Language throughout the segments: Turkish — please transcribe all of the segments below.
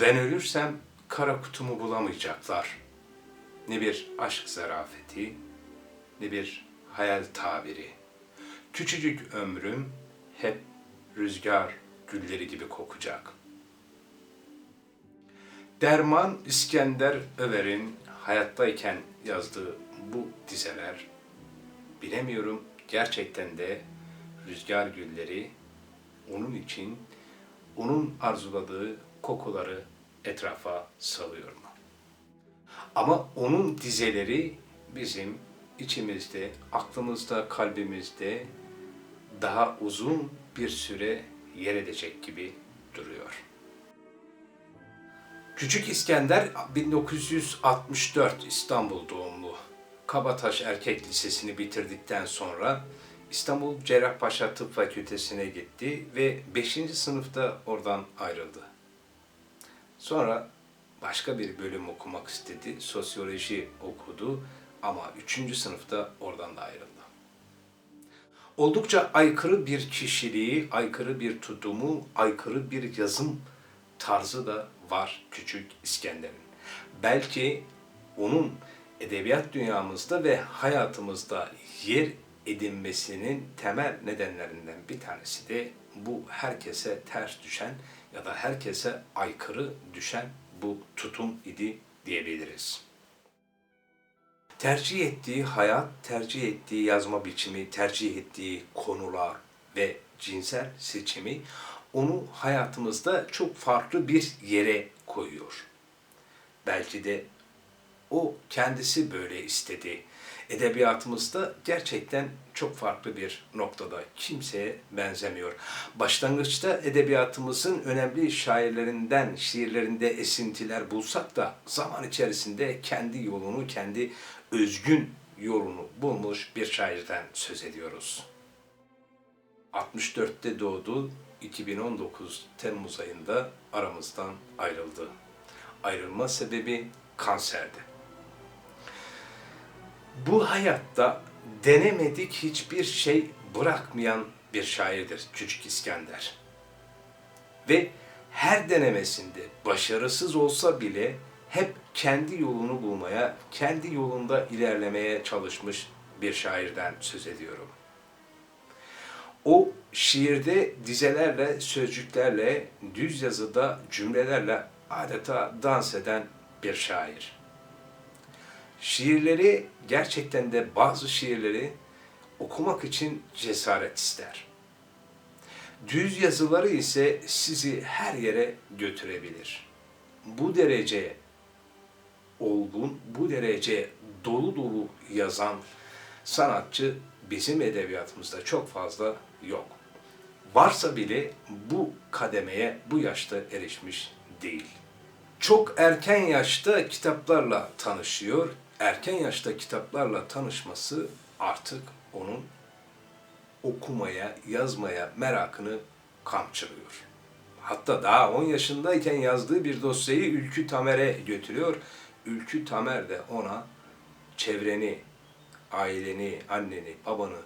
Ben ölürsem kara kutumu bulamayacaklar. Ne bir aşk zarafeti, ne bir hayal tabiri. Küçücük ömrüm hep rüzgar gülleri gibi kokacak. Derman İskender Över'in hayattayken yazdığı bu dizeler bilemiyorum gerçekten de rüzgar gülleri onun için onun arzuladığı kokuları etrafa salıyor mu? Ama onun dizeleri bizim içimizde, aklımızda, kalbimizde daha uzun bir süre yer edecek gibi duruyor. Küçük İskender 1964 İstanbul doğumlu. Kabataş Erkek Lisesi'ni bitirdikten sonra İstanbul Cerrahpaşa Tıp Fakültesi'ne gitti ve 5. sınıfta oradan ayrıldı. Sonra başka bir bölüm okumak istedi. Sosyoloji okudu ama 3. sınıfta oradan da ayrıldı. Oldukça aykırı bir kişiliği, aykırı bir tutumu, aykırı bir yazım tarzı da var Küçük İskender'in. Belki onun edebiyat dünyamızda ve hayatımızda yer edinmesinin temel nedenlerinden bir tanesi de bu herkese ters düşen ya da herkese aykırı düşen bu tutum idi diyebiliriz. Tercih ettiği hayat, tercih ettiği yazma biçimi, tercih ettiği konular ve cinsel seçimi onu hayatımızda çok farklı bir yere koyuyor. Belki de o kendisi böyle istedi. Edebiyatımızda gerçekten çok farklı bir noktada. Kimseye benzemiyor. Başlangıçta edebiyatımızın önemli şairlerinden, şiirlerinde esintiler bulsak da zaman içerisinde kendi yolunu, kendi özgün yolunu bulmuş bir şairden söz ediyoruz. 64'te doğdu, 2019 Temmuz ayında aramızdan ayrıldı. Ayrılma sebebi kanserdi. Bu hayatta denemedik hiçbir şey bırakmayan bir şairdir Küçük İskender. Ve her denemesinde başarısız olsa bile hep kendi yolunu bulmaya, kendi yolunda ilerlemeye çalışmış bir şairden söz ediyorum. O şiirde dizelerle, sözcüklerle, düz yazıda cümlelerle adeta dans eden bir şair. Şiirleri gerçekten de bazı şiirleri okumak için cesaret ister. Düz yazıları ise sizi her yere götürebilir. Bu derece olgun, bu derece dolu dolu yazan sanatçı bizim edebiyatımızda çok fazla yok. Varsa bile bu kademeye bu yaşta erişmiş değil. Çok erken yaşta kitaplarla tanışıyor. Erken yaşta kitaplarla tanışması artık onun okumaya, yazmaya merakını kamçılıyor. Hatta daha 10 yaşındayken yazdığı bir dosyayı Ülkü Tamer'e götürüyor. Ülkü Tamer de ona çevreni, aileni, anneni, babanı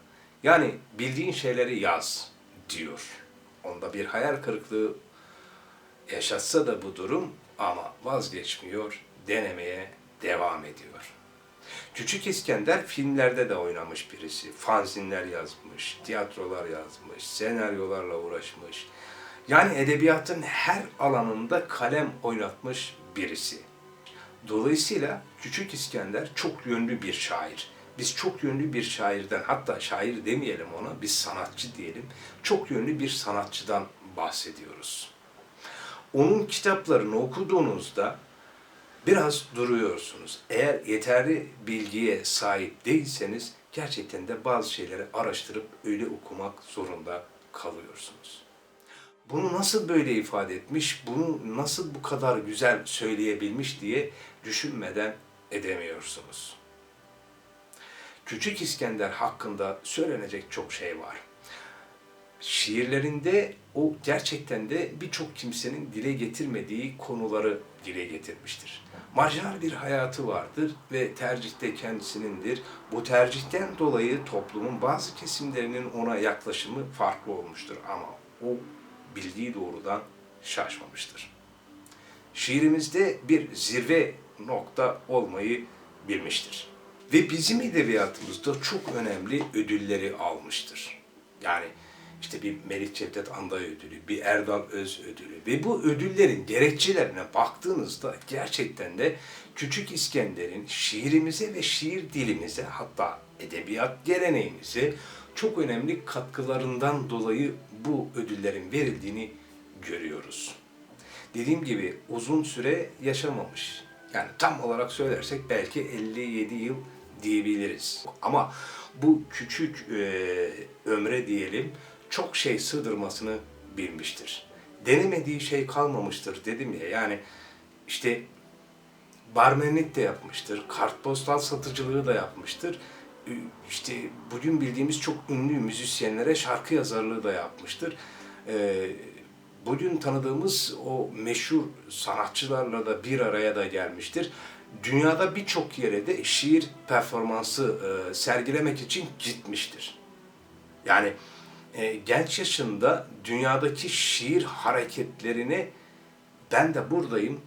yani bildiğin şeyleri yaz diyor. Onda bir hayal kırıklığı yaşatsa da bu durum ama vazgeçmiyor, denemeye devam ediyor. Küçük İskender filmlerde de oynamış birisi. Fanzinler yazmış, tiyatrolar yazmış, senaryolarla uğraşmış. Yani edebiyatın her alanında kalem oynatmış birisi. Dolayısıyla Küçük İskender çok yönlü bir şair. Biz çok yönlü bir şairden, hatta şair demeyelim ona, biz sanatçı diyelim. Çok yönlü bir sanatçıdan bahsediyoruz. Onun kitaplarını okuduğunuzda biraz duruyorsunuz. Eğer yeterli bilgiye sahip değilseniz gerçekten de bazı şeyleri araştırıp öyle okumak zorunda kalıyorsunuz. Bunu nasıl böyle ifade etmiş, bunu nasıl bu kadar güzel söyleyebilmiş diye düşünmeden edemiyorsunuz. Küçük İskender hakkında söylenecek çok şey var. Şiirlerinde o gerçekten de birçok kimsenin dile getirmediği konuları dile getirmiştir. Marjinal bir hayatı vardır ve tercihte kendisinindir. Bu tercihten dolayı toplumun bazı kesimlerinin ona yaklaşımı farklı olmuştur ama o bildiği doğrudan şaşmamıştır. şiirimizde bir zirve nokta olmayı bilmiştir. Ve bizim edebiyatımızda çok önemli ödülleri almıştır. Yani işte bir Melik Cevdet Anday ödülü, bir Erdal Öz ödülü ve bu ödüllerin gerekçelerine baktığınızda gerçekten de Küçük İskender'in şiirimize ve şiir dilimize hatta edebiyat geleneğimize çok önemli katkılarından dolayı bu ödüllerin verildiğini görüyoruz. Dediğim gibi uzun süre yaşamamış. Yani tam olarak söylersek belki 57 yıl diyebiliriz. Ama bu küçük e, ömre diyelim çok şey sığdırmasını bilmiştir. Denemediği şey kalmamıştır dedim ya yani işte barmenlik de yapmıştır, kartpostal satıcılığı da yapmıştır. İşte bugün bildiğimiz çok ünlü müzisyenlere şarkı yazarlığı da yapmıştır. Ee, bugün tanıdığımız o meşhur sanatçılarla da bir araya da gelmiştir. Dünyada birçok yere de şiir performansı e, sergilemek için gitmiştir. Yani e, genç yaşında dünyadaki şiir hareketlerine ben de buradayım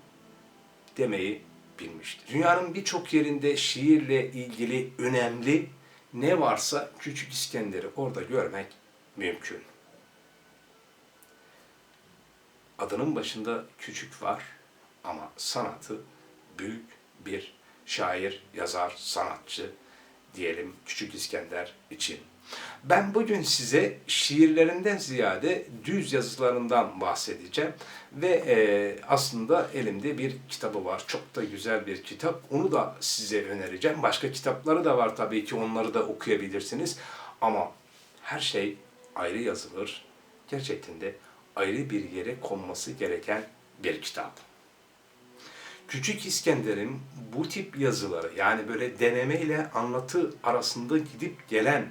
demeyi bilmiştir. Dünyanın birçok yerinde şiirle ilgili önemli ne varsa Küçük İskender'i orada görmek mümkün. Adının başında küçük var ama sanatı büyük bir şair, yazar, sanatçı diyelim Küçük İskender için. Ben bugün size şiirlerinden ziyade düz yazılarından bahsedeceğim ve e, aslında elimde bir kitabı var. Çok da güzel bir kitap. Onu da size önereceğim. Başka kitapları da var tabii ki onları da okuyabilirsiniz. Ama her şey ayrı yazılır. Gerçekten de ayrı bir yere konması gereken bir kitap. Küçük İskender'in bu tip yazıları yani böyle deneme ile anlatı arasında gidip gelen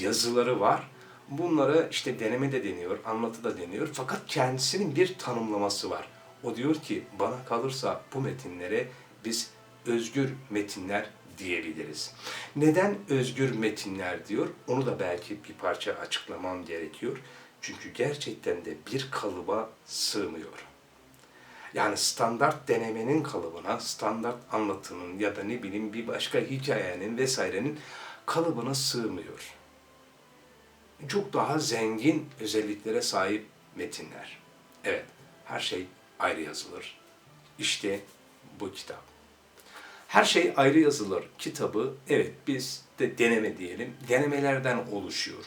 yazıları var. Bunlara işte deneme de deniyor, anlatı da deniyor. Fakat kendisinin bir tanımlaması var. O diyor ki bana kalırsa bu metinlere biz özgür metinler diyebiliriz. Neden özgür metinler diyor? Onu da belki bir parça açıklamam gerekiyor. Çünkü gerçekten de bir kalıba sığmıyor. Yani standart denemenin kalıbına, standart anlatının ya da ne bileyim bir başka hikayenin vesairenin kalıbına sığmıyor. Çok daha zengin özelliklere sahip metinler. Evet, her şey ayrı yazılır. İşte bu kitap. Her şey ayrı yazılır kitabı, evet biz de deneme diyelim, denemelerden oluşuyor.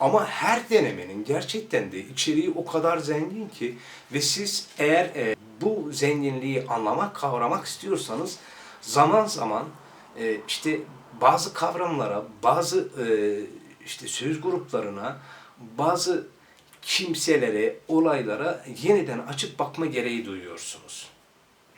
Ama her denemenin gerçekten de içeriği o kadar zengin ki ve siz eğer e, bu zenginliği anlamak, kavramak istiyorsanız zaman zaman e, işte bazı kavramlara, bazı e, işte söz gruplarına, bazı kimselere, olaylara yeniden açıp bakma gereği duyuyorsunuz.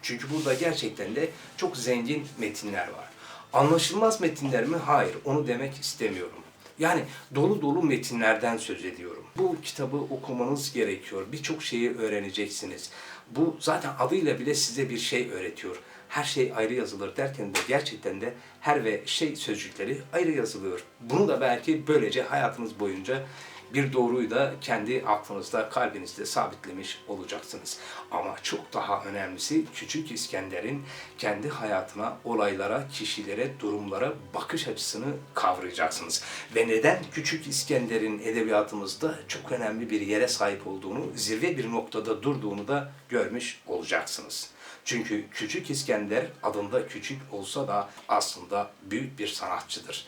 Çünkü burada gerçekten de çok zengin metinler var. Anlaşılmaz metinler mi? Hayır, onu demek istemiyorum. Yani dolu dolu metinlerden söz ediyorum. Bu kitabı okumanız gerekiyor. Birçok şeyi öğreneceksiniz. Bu zaten adıyla bile size bir şey öğretiyor. Her şey ayrı yazılır derken de gerçekten de her ve şey sözcükleri ayrı yazılıyor. Bunu da belki böylece hayatınız boyunca bir doğruyu da kendi aklınızda, kalbinizde sabitlemiş olacaksınız. Ama çok daha önemlisi Küçük İskender'in kendi hayatına, olaylara, kişilere, durumlara bakış açısını kavrayacaksınız. Ve neden Küçük İskender'in edebiyatımızda çok önemli bir yere sahip olduğunu, zirve bir noktada durduğunu da görmüş olacaksınız. Çünkü Küçük İskender adında küçük olsa da aslında büyük bir sanatçıdır.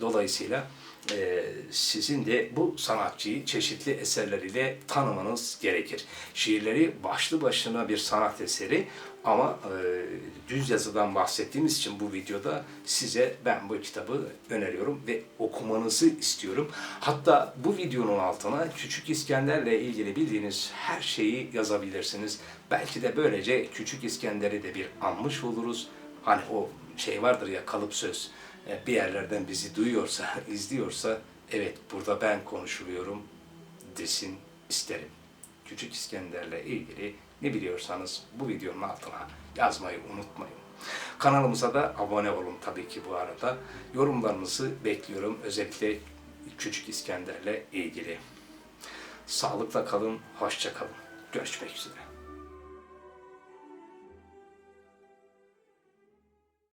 Dolayısıyla e, sizin de bu sanatçıyı çeşitli eserleriyle tanımanız gerekir. Şiirleri başlı başına bir sanat eseri ama e, düz yazıdan bahsettiğimiz için bu videoda size ben bu kitabı öneriyorum ve okumanızı istiyorum. Hatta bu videonun altına Küçük İskender'le ilgili bildiğiniz her şeyi yazabilirsiniz. Belki de böylece Küçük İskender'i de bir anmış oluruz. Hani o şey vardır ya kalıp söz bir yerlerden bizi duyuyorsa, izliyorsa evet burada ben konuşuluyorum desin isterim. Küçük İskender'le ilgili ne biliyorsanız bu videonun altına yazmayı unutmayın. Kanalımıza da abone olun tabii ki bu arada. Yorumlarınızı bekliyorum özellikle Küçük İskender'le ilgili. Sağlıkla kalın, hoşça kalın. Görüşmek üzere.